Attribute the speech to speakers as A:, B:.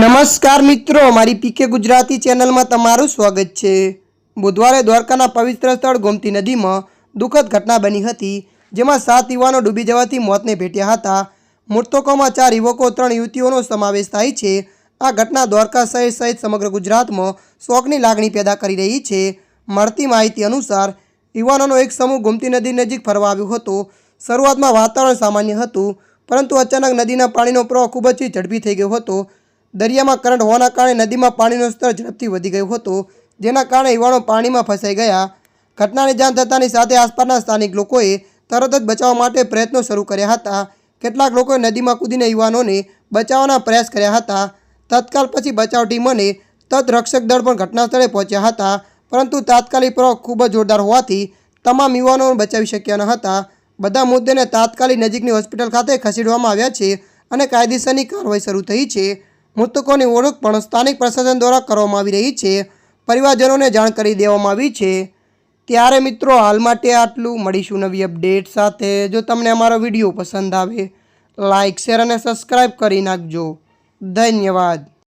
A: નમસ્કાર મિત્રો, મારી પીકે ગુજરાતી ચેનલમાં તમારું સ્વાગત છે. બુધવારે દ્વારકાના પવિત્ર સ્થળ ગોમતી નદીમાં દુઃખદ ઘટના બની હતી, જેમાં સાત યુવાનો ડૂબી જવાથી મોતને ભેટ્યા હતા. મૃતકોમાં ચાર યુવકો, ત્રણ યુવતીઓનો સમાવેશ થાય છે. આ ઘટના દ્વારકા શહેર સહિત સમગ્ર ગુજરાતમાં શોકની લાગણી પેદા કરી રહી છે. મળતી માહિતી અનુસાર, યુવાનોનો એક સમૂહ ગોમતી નદી નજીક ફરવા આવ્યો હતો. શરૂઆતમાં વાતાવરણ સામાન્ય હતું, પરંતુ અચાનક નદીના પાણીનો પ્રવાહ ખૂબ જ ઝડપી થઈ ગયો હતો. દરિયામાં કરંટ હોવાના કારણે નદીમાં પાણીનો સ્તર ઝડપથી વધી ગયો હતો, જેના કારણે યુવાનો પાણીમાં ફસાઈ ગયા. ઘટનાની જાણ થતાની સાથે આસપાસના સ્થાનિક લોકોએ તરત જ બચાવવા માટે પ્રયત્નો શરૂ કર્યા હતા. કેટલાક લોકોએ નદીમાં કૂદીને યુવાનોને બચાવવાના પ્રયાસ કર્યા હતા. તત્કાલ પછી બચાવ ટીમ અને તટરક્ષક દળ પણ ઘટના સ્થળે પહોંચ્યા હતા, પરંતુ તાત્કાલિક પ્રવાહ ખૂબ જ જોરદાર હોવાથી તમામ યુવાનોને બચાવી શક્યા ન હતા. બધા મુદ્દેને તાત્કાલિક નજીકની હોસ્પિટલ ખાતે ખસેડવામાં આવ્યા છે અને કાયદેસરની કાર્યવાહી શરૂ થઈ છે. મૃતકોની ઓળખ પણ સ્થાનિક પ્રશાસન દ્વારા કરવામાં આવી રહી છે. પરિવારજનોને જાણ કરી દેવામાં આવી છે. ત્યારે મિત્રો, હાલ માટે આટલું. મળીશું નવી અપડેટ સાથે. જો તમને અમારો વીડિયો પસંદ આવે લાઇક શેર અને સબસ્ક્રાઈબ કરી નાખજો. ધન્યવાદ.